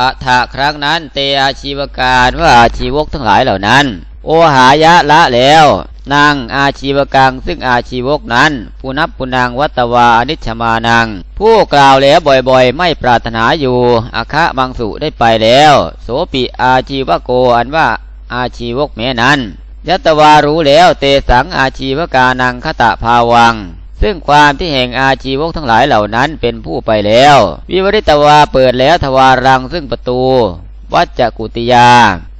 อัฏฐครั้งนั้น เตอาชีวการว่าอาชีวกทั้งหลายเหล่านั้น โอหายะละแล้วนางอาชีวกังซึ่งอาชีวกนั้นผู้นับปุนังวัตวาอนิชมานัง ผู้กล่าวแล้วบ่อยๆ ไม่ปรารถนาอยู่อาคะมังสุได้ไปแล้ว โสปิอาชีวโกอันว่าอาชีวกแม้นั้น ยัตวารู้แล้วเตสังอาชีวกานังคตะภาวัง ซึ่งความที่แห่งอาชีวกทั้งหลายเหล่านั้นเป็นผู้ไปแล้ว วิวริตวาเปิดแล้วทวารังซึ่งประตู วัจจกุติยา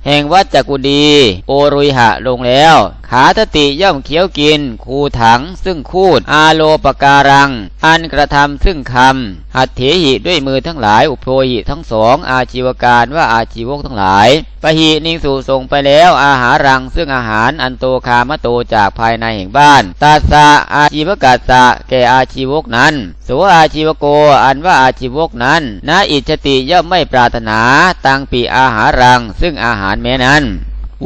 แห่งวัจจกุดี โอรุยหะลงแล้ว ขาทติย่อมเขียวกิน คูถัง ซึ่งคูด อาโลปการัง อันกระทำซึ่งคำหัตเถหิด้วยมือทั้งหลาย อุโพหิทั้งสอง อาชีวการว่าอาชีวกทั้งหลายปหินิงสู่ส่งไปแล้ว อาหารัง ซึ่งอาหารอันโตคามโตจากภายในแห่งบ้าน ตาสะอาชีวกัสสะแก่อาชีวกนั้นโสอาชีวโก อันว่าอาชีวกนั้นนาอิจติย่อมไม่ปรารถนาตังปีอาหารัง ซึ่งอาหารแม้นั้น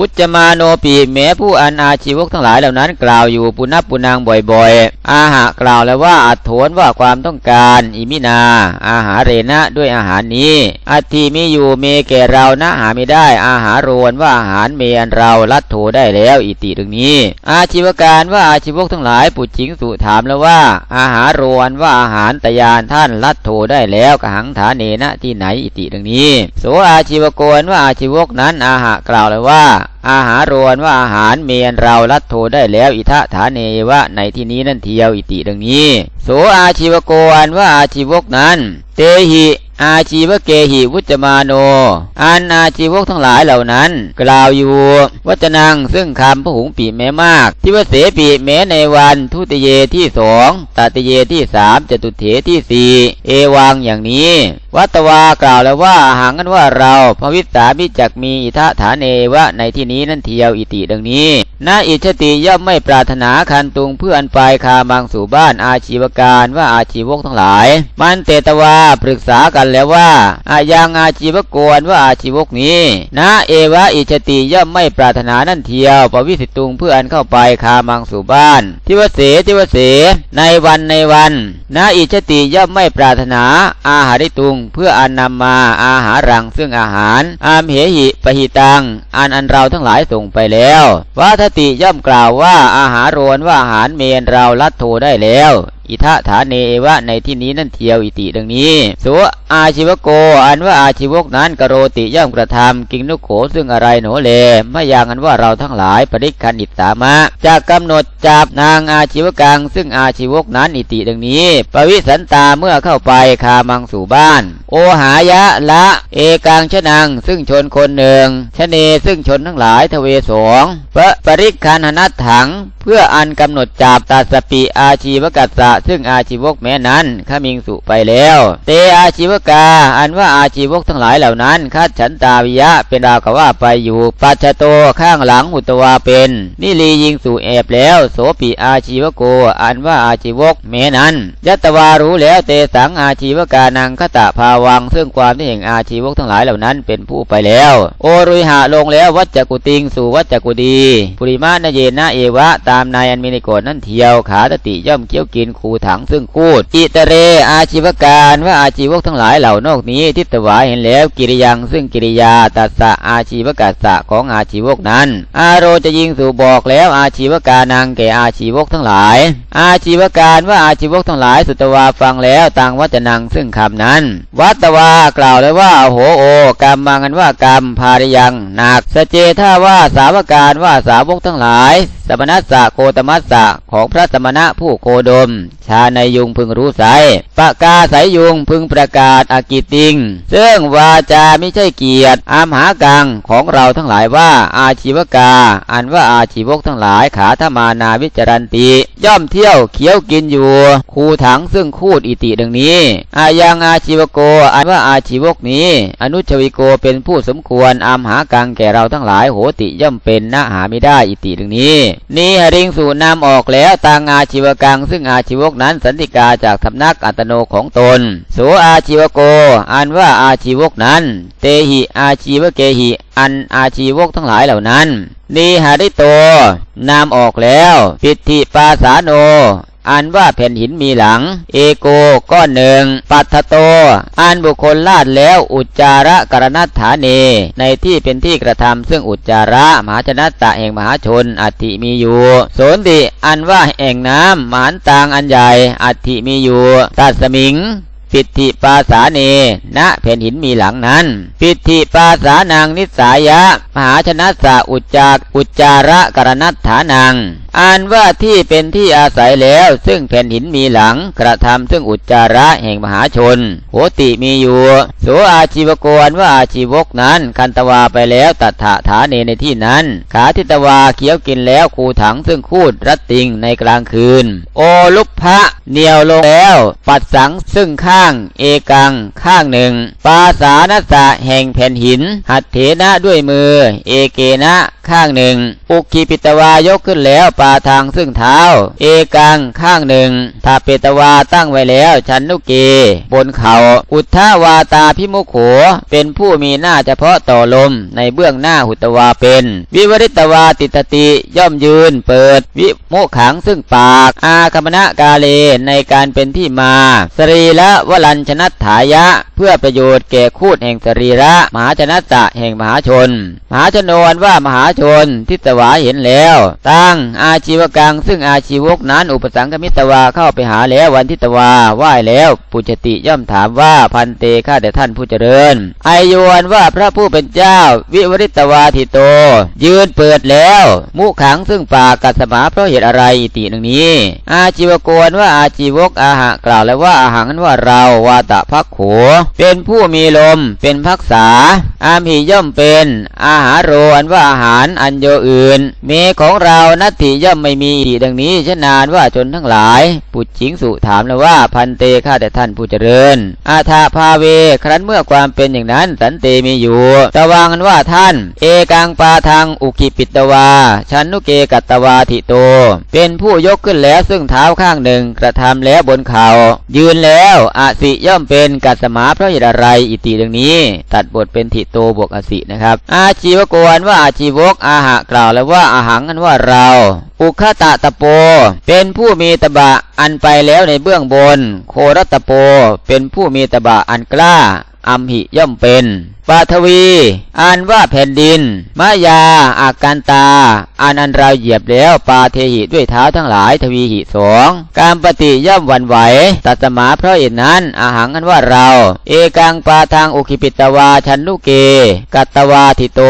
วุจมาโนปีแม้ผู้อันอาชีวกทั้งหลายเหล่านั้น กล่าวอยู่ปุณพปุนางบ่อยๆ อาหะกล่าวแล้วว่าอัดโถนว่าความต้องการ อิมินา อาหารเรนะด้วยอาหารนี้ อัติมีอยู่เมแก่เรานะหาไม่ได้ อาหารโรนว่าอาหารเมอันเราลัดโถได้แล้ว อิติดังนี้ อาชีวการว่าอาชีวกทั้งหลายปุจิงสุถามแล้วว่า อาหารโรนว่าอาหารตยานท่านลัดโถได้แล้วกหังฐานเนนะที่ไหนอิติดังนี้ โสอาชีวโกนว่าอาชีวกนั้นอาหะกล่าวเลยว่าอาหารรวนว่าอาหารเมียนเราลัดโทได้แล้วอิทะฐานเนวะในที่นี้นั่นเทียวอิติดังนี้ โสอาชีวโกอันว่าอาชีวกนั้น เตหิอาชีวเกหิวุจมาโน อันอาชีวกทั้งหลายเหล่านั้น กล่าวอยู่ วัจนังซึ่งคำพหุงปีแม้มาก ที่ว่าเสปีแม้ในวันทุติเยที่สองตติเยที่สามจตุเถที่สี่เอวังอย่างนี้วัตวากล่าวแล้วว่าหางกันว่าเราพระวิสามิจักมีอิทะฐานเนวะในที่นี้นั่นเทียวอิติดังนี้นาอิชติย่อมไม่ปรารถนาคันตุงเพื่ออันปลายคามังสู่บ้านอาชีวการว่าอาชีวกทั้งหลาย มันเตตวาปรึกษากันแล้วว่าอายังอาชีวกรว่าอาชีวกนี้นะเอวะอิชติย่อมไม่ปรารถนานั่นเทียวปวิสิตุงเพื่ออันเข้าไปคามังสู่บ้าน ทิวเสทิวเสในวันในวันนะอิชติย่อมไม่ปรารถนาอาหาริตุงเพื่ออันนำมาอาหารังซึ่งอาหาร อามเหหิปหิตัง อันอันเราทั้งหลายส่งไปแล้ววัทติย่อมกล่าวว่าอาหารโรนว่าอาหารเมนเราลัดโทได้แล้ว อิทะฐานเนเอวะในที่นี้นั่นเทียวอิติดังนี้สวอาชีวโก อันว่าอาชีวกนั้นกโรติย่อมกระทำกิงนุโขซึ่งอะไรหนเลไม่อย่างอันว่าเราทั้งหลายปริคันอิสามะจากกำหนดจับนางอาชีวกัง ซึ่งอาชีวกนั้นอิติดังนี้ ปวิสันตาเมื่อเข้าไปคามังสู่บ้าน โอหายะละเอกังชะนัง ซึ่งชนคนหนึ่งชะเนซึ่งชนทั้งหลายทเวสองปะปริคันหนัตถัง พื่ออันกำหนดจับตาสปิอาชีวกัสสะซึ่งอาชีวกแม้นั้นขมิงสุไปแล้ว เตอาชีวกา อันว่าอาชีวกทั้งหลายเหล่านั้นคัดฉันตาวิยะเป็นดาวกว่าไปอยู่ปัจจโตข้างหลังอุตวาเป็นนิลียิงสู่แอบแล้ว โสปิอาชีวโก อันว่าอาชีวกแม้นั้นยัตวารู้แล้วเตสังอาชีวกานังคตะภาวัง ซึ่งความที่แห่งอาชีวกทั้งหลายเหล่านั้นเป็นผู้ไปแล้ว โอรุยหะลงแล้ววัจจกุติงสู่วัจจกุดี ปุริมาณเยนะเอวะตาามนายอันมีในโกรนั่นเทียวขาตติย่อมเคี้ยวกินคูถังซึ่งคูดอิตเร อาชีวการว่าอาชีวกทั้งหลายเหล่านอกนี้ทิฏฐวายเห็นแล้วกิริยังซึ่งกิริยาตัสสะอาชีวกัสสะของอาชีวกนั้น อาโรจะยิงสู่บอกแล้วอาชีวกานังแก่อาชีวกทั้งหลาย อาชีวการว่าอาชีวกทั้งหลายสุตวาฟังแล้วต่างวัจนังซึ่งคำนั้น วัตวากล่าวเลยว่าโหโอกรรมมางันว่ากรรมพาริยังหนักสเจท่าว่าสาวการว่าสาวกทั้งหลายสมณสสะโคตมัสสะของพระสมณะผู้โคดม ชาในยุงพึงรู้ไสปะกาสายยุงพึงประกาศอากิติง ซึ่งวาจาไม่ใช่เกียรติอามหากังของเราทั้งหลายว่าอาชีวกา อันว่าอาชีวกทั้งหลายขาธมานาวิจารันติย่อมเที่ยวเคี้ยวกินอยู่คูถังซึ่งคูดอิติดังนี้อายังอาชีวโก อันว่าอาชีวกนี้ อนุชวิโกเป็นผู้สมควรอามหากังแก่เราทั้งหลายโหติย่อมเป็นนะหาไม่ได้อิติดังนี้นี้ริงสู่นำออกแล้วต่างอาชีวกัง ซึ่งอาชีวกนั้นสันติกาจากสำนักอัตโนของตนโสอาชีวโก อันว่าอาชีวกนั้น เตหิอาชีวเกหิ อันอาชีวกทั้งหลายเหล่านั้นนีหาได้โตนามออกแล้ว ปิติปาสาโน อันว่าแผ่นหินมีหลัง เอโกก้อนหนึ่ง ปัตโต อันบุคคลลาดแล้วอุจจาระกรณัฐาเน ในที่เป็นที่กระทำซึ่งอุจจาระมหาชนะตะแห่งมหาชน อัติมีอยู่โสนติอันว่าแห่งน้ำมหันตางอันใหญ่ อัติมีอยู่ตัสมิงปิติปาสาเน ณ แผ่นหินมีหลังนั้น ปิติปาสานังนิสายะ มหาชนะสะอุจจากอุจจาระกรณัตถานัง อันว่าที่เป็นที่อาศัยแล้ว ซึ่งแผ่นหินมีหลังกระทำซึ่งอุจจาระแห่งมหาชน โหติมีอยู่โสอาชีวโกอันว่าอาชีวกนั้นคันตวาไปแล้วตัดถาฐาเนในที่นั้น ขาทิตวาเคี้ยวกินแล้วคูถังซึ่งคูดรัตติงในกลางคืน โอลุพะเหนียวลงแล้ว ปัดสังซึ่งข้าง เอกัง ข้างหนึ่ง ปาสานสะแห่งแผ่นหิน หัดเถนะด้วยมือ เอเกนะ ข้างหนึ่ง อุกิปิตวายกขึ้นแล้วปาาทางซึ่งเท้า เอกังข้างหนึ่งทาเปตวาตั้งไว้แล้วชันนุเก บนเขา อุทธาวาตาพิมุขโข เป็นผู้มีหน้าเฉพาะต่อลมในเบื้องหน้าหุตวาเป็น วิวริตวาติตติย่อมยืนเปิด วิโมขังซึ่งปาก อาคมณะกาเลในการเป็นที่มา สรีละวลัญชนัตถายะ เพื่อประโยชน์แก่คูดแห่งสรีระ มหาชนะตะแห่งมหาชน มหาชนวนว่ามหาชนทิตวาเห็นแล้ว ตั้งอาาชีวกัง ซึ่งอาชีวกนั้น อุปสังกมิตวาเข้าไปหาแล้ววันทิตวาไหว้แล้ว ปุจติย่อมถามว่าพันเตข้าแต่ท่านผู้เจริญไอโยนว่าพระผู้เป็นเจ้า วิวริตวาทิโต ยืนเปิดแล้ว มุขังซึ่งปากกัสมาเพราะเหตุอะไรอิติหนึ่งนี้ อาชีวโกนว่าอาชีวกอาหะกล่าวแล้วว่าอาหังนั้นว่าเราวาตะพักโขเป็นผู้มีลม เป็นพักษา อามีย่อมเป็น อาหารโรอันว่าอาหารอันโยอื่นเมของเรานัตถิย่อมไม่มีดังนี้เช่นนานว่าจนทั้งหลาย ปุจฉิงสุถามแล้วว่าพันเตข้าแต่ท่านผู้เจริญ อาทาภาเว ครั้นเมื่อความเป็นอย่างนั้น สันเตมีอยู่ตะวังกันว่าท่าน เอกังปาทางอุกิปิตวา ชันนุเกกัตวาทิโต เป็นผู้ยกขึ้นแล้วซึ่งเท้าข้างหนึ่งกระทำแล้วบนเขา ยืนแล้วอาสิย่อมเป็นกัสมาเพราะเหตุอะไรอิติดังนี้ ตัดบทเป็นทิโตบวกอสินะครับ อาชีวโกนว่าอาชีวกอาหะกล่าวแล้วว่าอาหังกันว่าเรา อุคตะตะโป เป็นผู้มีตบะอันไปแล้วในเบื้องบน โครตะโป เป็นผู้มีตบะอันกล้า อัมหิย่อมเป็นปาทวีอันว่าแผ่นดิน มายาอาการตาอันอันเราเหยียบแล้วปาเทหิด้วยเท้าทั้งหลายทวีหิสองการปฏิย่อมวันไหว ตัสมาเพราะเอ็นนั้นอาหังกันว่าเรา เอกังปาทางอุคิปิตวาชันนุเก กัตตวาทิโต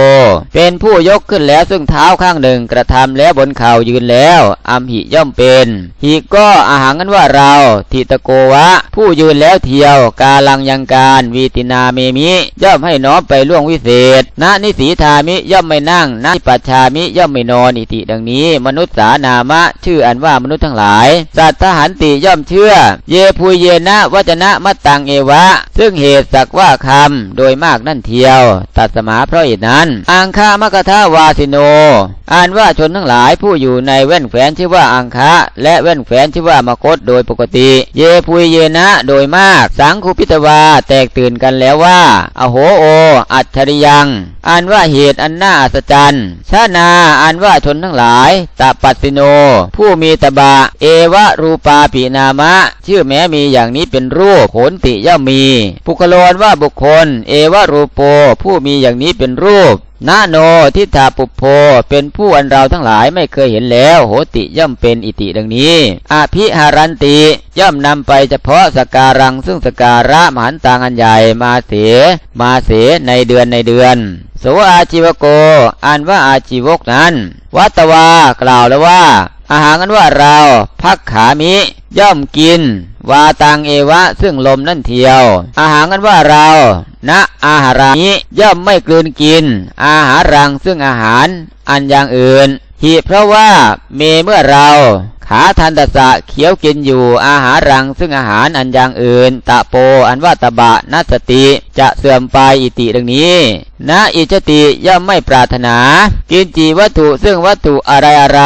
เป็นผู้ยกขึ้นแล้วซึ่งเท้าข้างหนึ่งกระทำแล้วบนเข่ายืนแล้วอัมหิย่อมเป็นหิก็อาหังกันว่าเราทิตโกวะ ผู้ยืนแล้วเที่ยว กาลังยังการวีตินนาเมมิ ย่อมให้น้อมไปล่วงวิเศษณนิสีธามิย่อมไม่นั่งณปัจชามิย่อมไม่นอนอิติดังนี้ มนุษย์สานามะ ชื่ออันว่ามนุษย์ทั้งหลาย สัตทหันติย่อมเชื่อ เยพุยเยนะวัจนะมัตตังเอวะ ซึ่งเหตุสักว่าคำโดยมากนั่นเทียว ตัดสมาเพราะเหตุนั้นอังคามกทาวาสิโนอ่านว่าชนทั้งหลายผู้อยู่ในแว่นแฝนชื่อว่าอังคะและแว่นแฝนชื่อว่ามกตโดยปกติ เยพุยเยนะโดยมาก สังคุพิตวาแตกตื่นกันันแล้วว่า อโหโอ อัจฉริยัง อันว่าเหตุอันน่าอัศจรรย์ชานา อันว่าชนทั้งหลายตาปัสสิโน ผู้มีตบะ เอวะรูปาปีนามะ ชื่อแม้มีอย่างนี้เป็นรูปโขนติย่อมมี ปุคโลนว่าบุคคล เอวะรูปโป ผู้มีอย่างนี้เป็นรูป นาโนทิฏฐาปุโพเป็นผู้อันเราทั้งหลายไม่เคยเห็นแล้ว โหติย่อมเป็นอิติดังนี้อภิหารันติย่อมนำไปเฉพาะสการังซึ่งสการะมหันตางอันใหญ่มาเสมาเสในเดือนในเดือนโสอาชีวโกอันว่าอาชีวกนั้น วัตวากล่าวแล้วว่า อาหารกันว่าเราพักขามิ ย่อมกิน วาตังเอวะ ซึ่งลมนั่นเทียว อาหารกันว่าเรา ณอาหารามิย่อมไม่กลืนกิน อาหารังซึ่งอาหาร อันอย่างอื่นหิเพราะว่าเมเมื่อเราขาทันตสะเขียวกินอยู่อาหารรังซึ่งอาหารอันอย่างอื่น ตะโปอันว่าตบะนัสติจะเสื่อมไปอิติดังนี้ณอิจติย่อมไม่ปรารถนา กินจีวัตถุซึ่งวัตถุอะไรอะไร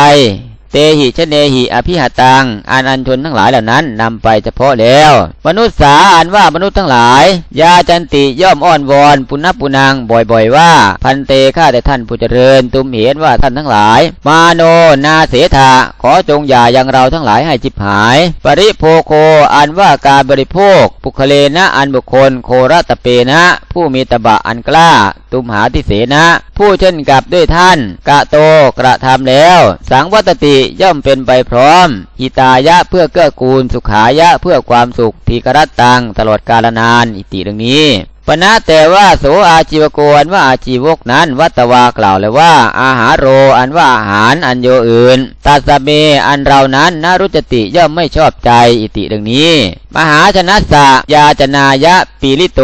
เตหิชเนหิอภิหตังอันอันชนทั้งหลายเหล่านั้นนำไปเฉพาะแล้ว มนุษย์สาอันว่ามนุษย์ทั้งหลาย ยาจันติย่อมอ้อนวอนปุณณปุนังบ่อยๆว่า พันเตข้าแต่ท่านผู้เจริญ ตุมเห็นว่าท่านทั้งหลาย มาโนนาเสธาขอจงอย่ายังเราทั้งหลายให้จิบหาย ปริโภโคอันว่าการบริโภคปุคเลนะอันบุคคลโครตเปนะ ผู้มีตบะอันกล้า ตุมหาทิเสนะ ผู้เช่นกับด้วยท่าน กะโตกระทำแล้ว สังวัตติย่อมเป็นไปพร้อม หิตายะเพื่อเกื้อกูล สุขายะเพื่อความสุขทีกรัตตังตลอดกาลนาน อิติดังนี้ปณะแต่ว่าโสอาชีวโกอันว่าอาชีวกนั้น วัตวากล่าวเลยว่า อาหารโรอันว่าอาหารอันโยอื่นตัสเมอันเรานั้นนรุจติย่อมไม่ชอบใจอิติดังนี้ มหาชนะสะยาจนายะปีลิโต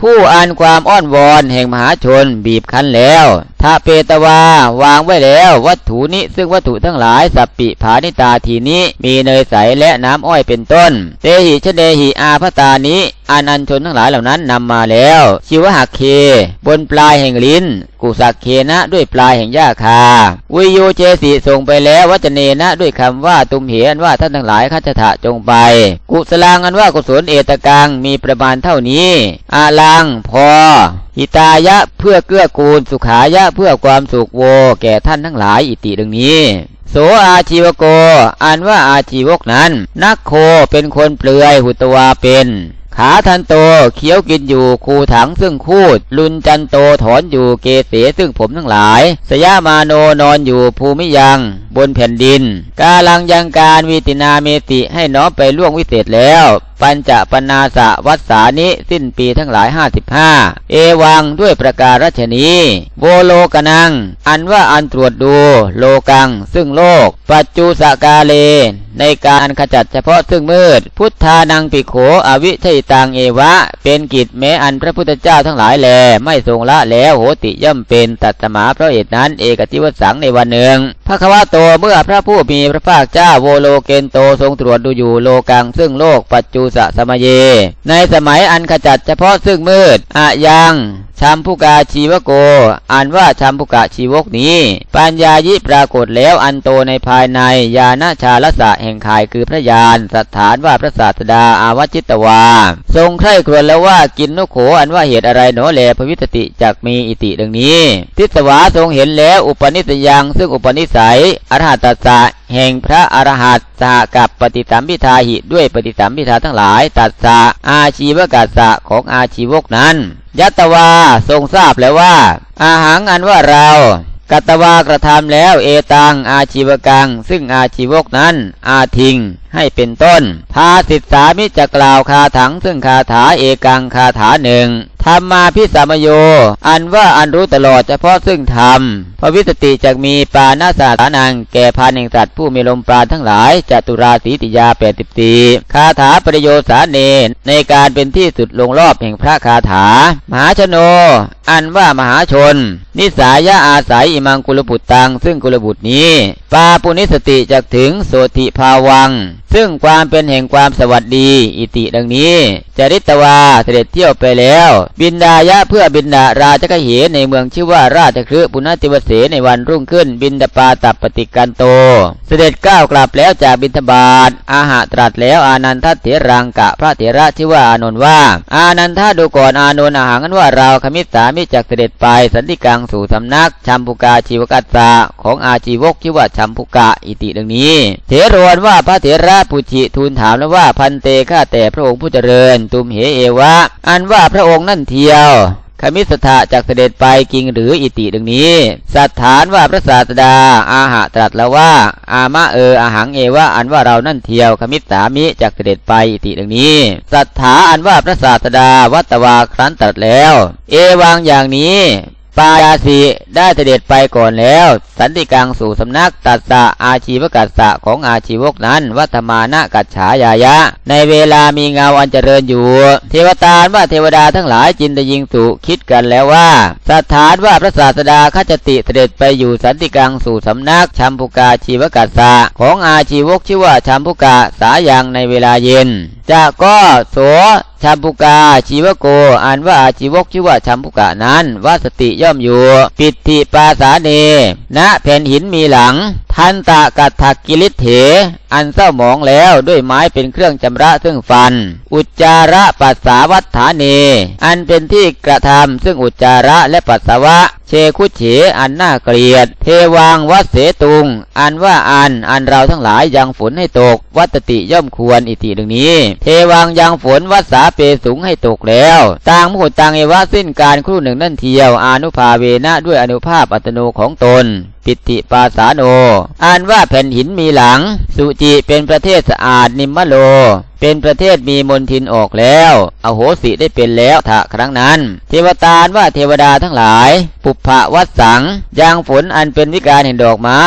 ผู้อันความอ้อนวอนแห่งมหาชนบีบคั้นแล้ว ทาเปตวาวางไว้แล้ว วัตถุนี้ซึ่งวัตถุทั้งหลายสัปปิผานิตาทีนี้มีเนยใสและน้ำอ้อยเป็นต้นเตหิชเดหิอาพตานี้อานันชนทั้งหลายเหล่านั้นนำมาแล้ว ชิวหักเค บนปลายแห่งลิ้น กุสักเคนะด้วยปลายแห่งหญ้าคา วิโยเจสีส่งไปแล้ววัจเนนะด้วยคำว่าตุมเหนว่าท่านทั้งหลายขัจะถะจงไป กุสลางันว่ากุศลเอตกังมีประมาณเท่านี้ อาลังพออิตายะเพื่อเกื้อกูลสุขายะเพื่อความสุขโว แก่ท่านทั้งหลายอิติดังนี้ โสอาชีวโกอันว่าอาชีวกนั้น นักโคเป็นคนเปลือยหุตวาเป็น ขาทันโตเคี้ยวกินอยู่คูถังซึ่งคูด ลุนจันโตถอนอยู่เกเสซึ่งผมทั้งหลาย สยามาโนนอนอยู่ภูมิยังบนแผ่นดิน กาลังยังการวิตินาเมติให้น้อมไปล่วงวิเศษแล้ว ปัญจปนาสะวัสสานิสิ้นปีทั้งหลายห้าสิบห้าเอวังด้วยประการฉนี้โวโลกนัง อันว่าอันตรวจดู โลกัง ซึ่งโลก ปัจจุสกาเล ในการขจัดเฉพาะซึ่งมืด พุทธานังปิโขอวิชัยตังเอวะ เป็นกิจแม้อันพระพุทธเจ้าทั้งหลายแล ไม่ทรงละแล้วโหติย่อมเป็นตัตมาเพราะเหตุนั้นเอกติวสังในวันหนึ่งพระควาโตเมื่อพระผู้มีพระภาคเจ้าโวโลเกนโตทรงตรวจดูอยู่โลกังซึ่งโลกปัจจุสะสมเย ในสมัยอันขจัดเฉพาะซึ่งมืดอะยังชัมพุกาชีวโกอันว่าชัมพุกาชีวกนี้ ปัญญายิปรากฏแล้วอันโตในภายในญาณชาลสะแห่งขายคือพระญาณสถานว่าพระศาสดาอาวจิตตวาทรงใคร่ครวญแล้วว่ากินนกโขอันว่าเหตุอะไรหนอแลพระวิตติจักมีอิติดังนี้ ทิศวาทรงเห็นแล้วอุปนิสยังซึ่งอุปนิสัยอรหัตสะแห่งพระอรหัตสหกับปฏิสัมพิทาหิด้วยปฏิสัมพิทาทั้งหลาย ตัสสะอาชีวกัสสะของอาชีวกนั้น ยัตวาทรงทราบแล้วว่า อาหังอันว่าเรา กัตวากระทำแล้วเอตังอาชีวกัง ซึ่งอาชีวกนั้น อาทิงให้เป็นต้น พาสิทธามิจะกล่าวคาถังซึ่งคาถาเอกังคาถาหนึ่ง ธรรมมาพิสามโย อันว่าอันรู้ตลอดเฉพาะซึ่งธรรมพระวิสติจะมีปานาสาฐานัง แก่พานแห่งสัตว์ผู้มีลมปราณทั้งหลายจตุราสีติยาแปดสิบสี่คาถาประโยสาเนในการเป็นที่สุดลงรอบแห่งพระคาถา มหาชโน อันว่ามหาชน นิสายะอาศัยอิมังกุลบุตรตัง ซึ่งกุลบุตรนี้ ปาปุนิสติจะถึงโสติภาวัง ซึ่งความเป็นแห่งความสวัสดี อิติดังนี้จริตวาเสด็จเที่ยวไปแล้วบินดายะเพื่อบินดาราชกเหในเมืองชื่อว่าราชคฤห์ปุณติวเสในวันรุ่งขึ้น บินดาปาตับปฏิกันโต เสด็จก้าวกลับแล้วจากบินทบาทอาหาตรัสแล้วอานันทเถรังกะพระเถระชื่อว่าอานนท์ว่า อานันทดูก่อนอานนท์อาหารนั้นว่าเราขมิสามิจักเสด็จไปสันติกังสู่สำนักชัมพุกาชีวกัสสะของอาชีวกชื่อว่าชัมพุกะอิติดังนี้ เถรวนว่าพระเถระปุจิทูลถามแล้วว่าพันเตข้าแต่พระองค์ผู้เจริญ ตุมเหเอวะ อันว่าพระองค์นั่นเทียว ขมิสถะจากเสด็จไปกิงหรืออิติดังนี้ สัตฐานว่าพระศาสดา อาหะตรัสแล้วว่า อามะเอออาหังเอวะอันว่าเรานั่นเทียวขมิสามิจากเสด็จไปอิติดังนี้ สัทธาอันว่าพระศาสดาวัตวาครั้นตรัสแล้ว เอวังอย่างนี้ ปายาสีได้เสด็จไปก่อนแล้ว สันติกังสู่สำนักตัสสะอาชีวกัสสะของอาชีวกนั้นวัฒมานะกัจฉายายะ ในเวลามีเงาอันเจริญอยู่ เทวตาว่าเทวดาทั้งหลายจินตยิงสุคิดกันแล้วว่าสถานว่าพระศาสดาขจติเสด็จไปอยู่สันติกังสู่สำนักชัมพุกาชีวกัสสะของอาชีวกชื่อว่าชัมพุกะสายังในเวลาเย็นจะก็โส ชัมปุกาชีวโกอันว่าอาชีวกชื่อว่าชัมปุกะนั้นว่าสติย่อมอยู่ ปิติปาสาเนณแผ่นหินมีหลังทันตะกัตถกิลิเถ อันเศร้าหมองแล้วด้วยไม้เป็นเครื่องจำระซึ่งฟัน อุจจาระปัสสาวัฏฐานี อันเป็นที่กระทำซึ่งอุจจาระและปัสสาวะ เชคุเฉอันน่าเกลียด เทวังวัดเสตุง อันว่าอัน อันเราทั้งหลายยังฝนให้ตก วัตติย่อมควรอิติดังนี้ เทวังยังฝนวัดสาเปสูงให้ตกแล้วต่างมุหตังเอวะสิ้นการครู่หนึ่งนั่นเทียวอนุภาเวนะด้วยอนุภาพอัตโนของตน ปิติปาสาโนอ่านว่าแผ่นหินมีหลัง สุจิเป็นประเทศสะอาดนิมมโล เป็นประเทศมีมนทินออกแล้ว อโหสิได้เป็นแล้วถะครั้งนั้น เทวตาลว่าเทวดาทั้งหลาย ปุพพะวัดสังยางฝนอันเป็นวิการแห่งดอกไม้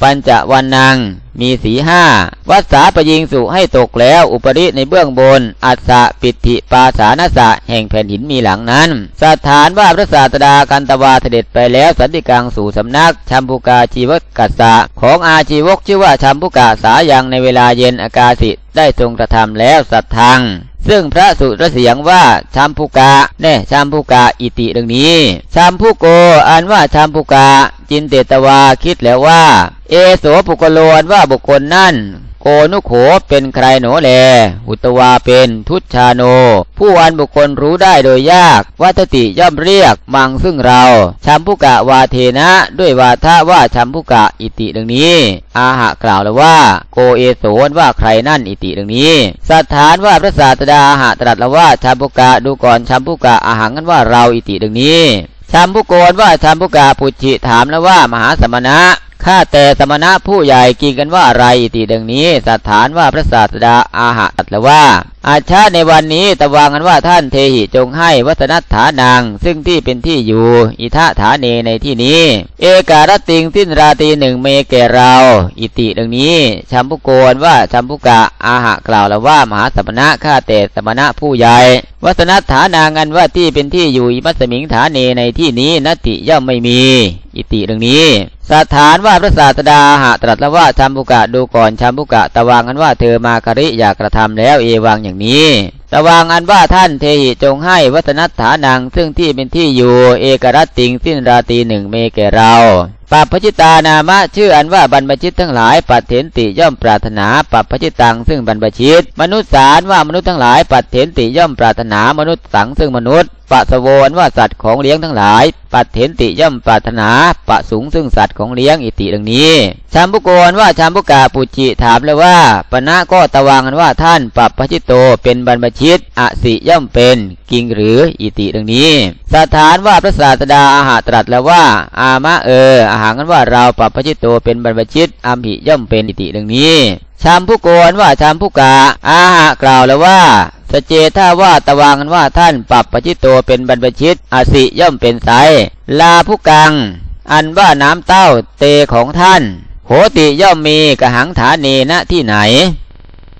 ปัญจวันนังมีสีห้า วัดสาประยิงสุให้ตกแล้วอุปริในเบื้องบน อัสสะปิติปาสานสะแห่งแผ่นหินมีหลังนั้น สถานว่าพระศาสดากันตวาเสด็จไปแล้วสันติกังสู่สำนักชัมพุกาชีวกัสสะของอาชีวกชื่อว่าชัมพุกาสายังในเวลาเย็นอากาสิ ได้ทรงกระทำแล้วสัตทัง ซึ่งพระสุรเสียงว่าชัมภูกะแน่ชัมภูกะอิติดังนี้ชัมภูโกอันว่าชัมภูกะจินเตตวาคิดแล้วว่า เอโสปุกโลอันว่าบุคคลนั่น โกนุโขเป็นใครหนอแล อุตวาเป็นทุชชาโน ผู้อันบุคคลรู้ได้โดยยาก วัตติย่อมเรียกมังซึ่งเราชัมพุกะวาเทนะ ด้วยวาทะว่าชัมพุกะอิติดังนี้ อาหะกล่าวแล้วว่า โกเอโสนว่าใครนั่นอิติดังนี้ สถานว่าพระศาสดาอาหะตรัสแล้วว่าชัมพุกะดูก่อนชัมพุกะอาหังกันว่าเราอิติดังนี้ชัมพุโกนว่าชัมพุกะปุจิถามแล้วว่ามหาสมณะ ข้าแต่สมณะผู้ใหญ่กินกันว่าอะไรติดังนี้สถานว่าพระศาสดาอาหะตรัสแล้วว่า อาชาในวันนี้ตะวางกันว่าท่านเทหิจงให้วัฒนฐานัง ซึ่งที่เป็นที่อยู่ อิทะฐาเนในที่นี้ เอการติงสิ้นราตีหนึ่งเมแก่เรา อิติดังนี้ชัมพุโกนว่าชัมพุกะอาหะกล่าวแล้วว่ามหาสมณะข้าแต่สมณะผู้ใหญ่ วัฒนฐานางันว่าที่เป็นที่อยู่อิมัสมิงฐาเนในที่นี้นัตติย่อมไม่มี อิติดังนี้สถานว่าพระศาสดาหาตรัสแล้วว่าชัมพุกะดูก่อนชัมพุกะตะวางกันว่าเธอมาคริอยากกระทำแล้วเอวังอย่าง你。 ตะวางอันว่าท่านเทหิจงให้วัฒนัฐานัง ซึ่งที่เป็นที่อยู่เอกรัตติงสิ้นราตีหนึ่งเมแก่เราปัปพชิตานามะชื่ออันว่าบรรพชิตทั้งหลายปัดเถนติย่อมปรารถนาปัปพชิตังซึ่งบรรพชิต มนุษย์สารว่ามนุษย์ทั้งหลายปัดเถนติย่อมปรารถนามนุษย์สังซึ่งมนุษย์ปะสโวนว่าสัตว์ของเลี้ยงทั้งหลาย ปัดเถนติย่อมปรารถนาปะสูงซึ่งสัตว์ของเลี้ยงอิติดังนี้ชามพุโกนว่าชามพุกาปุจิถามเลยว่าปณะก็ตะวางกันว่าท่านปัปพชิตโตเป็นบรรพชิตอสิย่อมเป็นกิงหรืออิติดังนี้ สถานว่าพระศาสดาอาหาตรัสแล้วว่า อามะเออ อาหารกันว่าเราปัปพชิตโตเป็นบรรพชิตอัมหิย่อมเป็นอิติดังนี้ชามผู้โกนว่าชามผู้กาอาหะกล่าวแล้วว่าสเจท่าว่าตะวางกันว่าท่านปรับปชิตโตเป็นบรรพชิตอสิย่อมเป็นไสลาผู้กัง อันว่าน้ำเต้าเตของท่าน โหติย่อมมีกระหังฐานีณที่ไหน